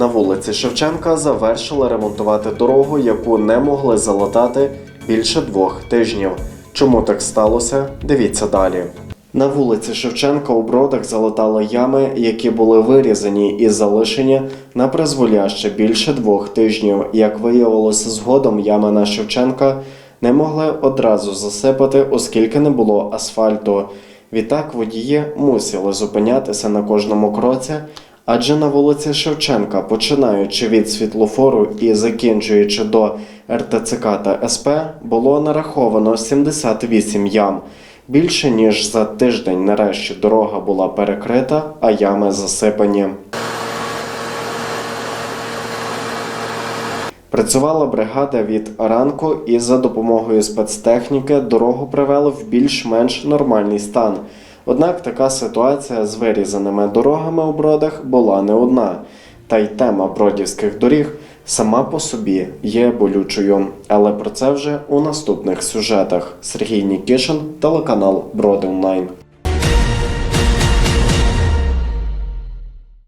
На вулиці Шевченка завершили ремонтувати дорогу, яку не могли залатати більше двох тижнів. Чому так сталося? Дивіться далі. На вулиці Шевченка у бродах залатали ями, які були вирізані і залишені на призволяще більше двох тижнів. Як виявилося згодом, ями на Шевченка не могли одразу засипати, оскільки не було асфальту. Відтак водії мусили зупинятися на кожному кроці, адже на вулиці Шевченка, починаючи від світлофору і закінчуючи до РТЦК та СП, було нараховано 78 ям. Більше ніж за тиждень нарешті дорога була перекрита, а ями засипані. Працювала бригада від ранку і за допомогою спецтехніки дорогу привели в більш-менш нормальний стан. Однак така ситуація з вирізаними дорогами у бродах була не одна. Та й тема бродівських доріг сама по собі є болючою. Але про це вже у наступних сюжетах. Сергій Нікішин, телеканал Броди Онлайн.